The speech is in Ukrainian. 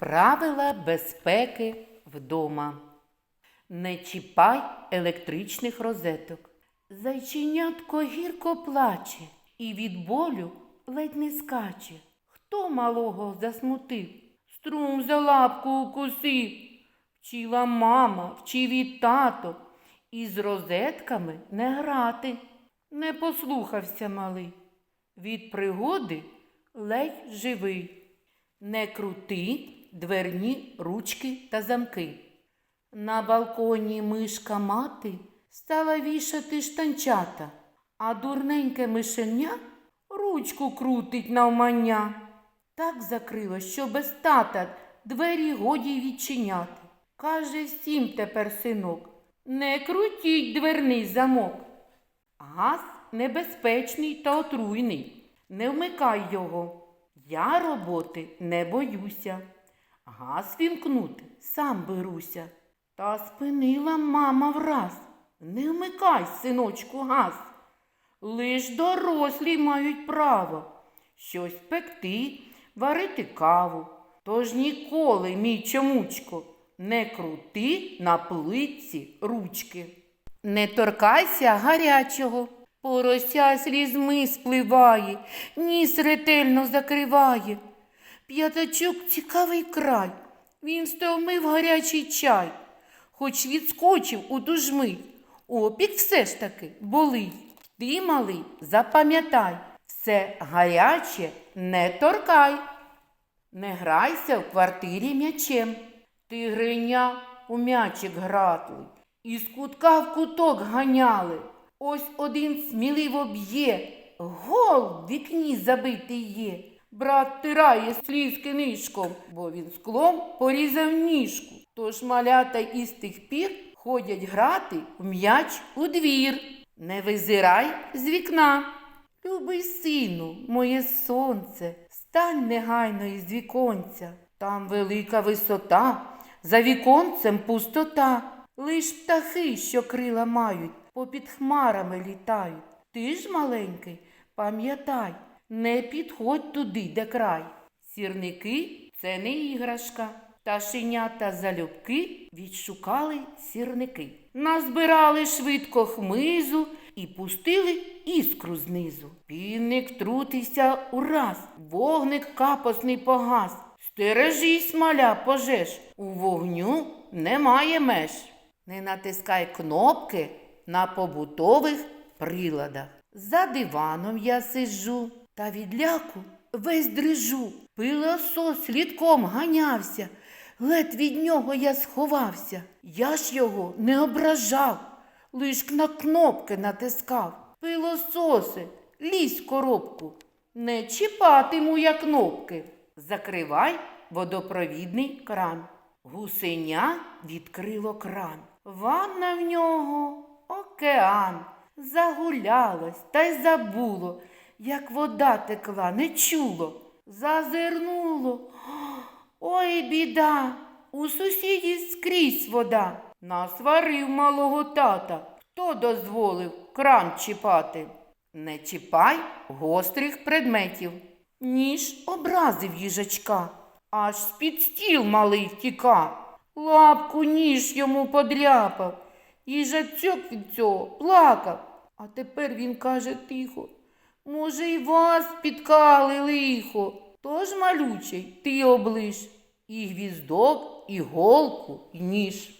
Правила безпеки вдома. Не чіпай електричних розеток. Зайченятко гірко плаче і від болю ледь не скаче. Хто малого засмутив? Струм за лапку укусив. Вчила мама, вчив і тато. І з розетками не грати. Не послухався малий. Від пригоди ледь живий. Не крути дверні ручки та замки. На балконі мишка мати стала вішати штанчата, а дурненьке мишеня ручку крутить навмання. Так закрило, що без тата двері годі відчиняти. Каже всім тепер синок, не крутіть дверний замок. Газ небезпечний та отруйний. Не вмикай його. Я роботи не боюся. Газ вімкнути сам беруся. Та спинила мама враз. Не вмикай, синочку, газ. Лиш дорослі мають право щось пекти, варити каву. Тож ніколи, мій чомучко, не крути на плитці ручки. Не торкайся гарячого, порося слізьми спливає, ніс ретельно закриває. П'ятачок цікавий край, він стовмив гарячий чай, хоч відскочив у мить, опік все ж таки болить. Ти, малий, запам'ятай, все гаряче не торкай. Не грайся в квартирі м'ячем. Ти гриня у м'ячик гратлий. Із кутка в куток ганяли. Ось один сміливо б'є. Гол в вікні забитий є. Брат тирає слізки нишком, бо він склом порізав ніжку. Тож малята із тих пір ходять грати в м'яч у двір. Не визирай з вікна. Любий сину, моє сонце, стань негайно із віконця. Там велика висота, за віконцем пустота. Лиш птахи, що крила мають, попід хмарами літають. Ти ж, маленький, пам'ятай, не підходь туди, де край. Сірники це не іграшка. Пташенята залюбки відшукали сірники. Назбирали швидко хмизу і пустили іскру знизу. Півник трутився ураз, вогник капосний погас. Стережись, маля, пожеж, у вогню немає меж. Не натискай кнопки на побутових приладах. За диваном я сиджу та від ляку весь дрижу. Пилосос слідком ганявся, ледь від нього я сховався. Я ж його не ображав, лиш на кнопки натискав. Пилососи, лізь в коробку, не чіпатиму я кнопки. Закривай водопровідний кран. Гусеня відкрило кран. Ванна в нього океан. Загулялось та й забуло, як вода текла, не чуло. Зазирнуло. Ой, біда, у сусідів скрізь вода. Насварив малого тата. Хто дозволив кран чіпати? Не чіпай гострих предметів. Ніж образив їжачка, аж з-під стіл малий втіка. Лапку ніж йому подряпав. Їжачок від цього плакав. А тепер він каже тихо. Може, й вас підкали лихо. Тож, малючий, ти облиш і гвіздок, і голку, і ніж.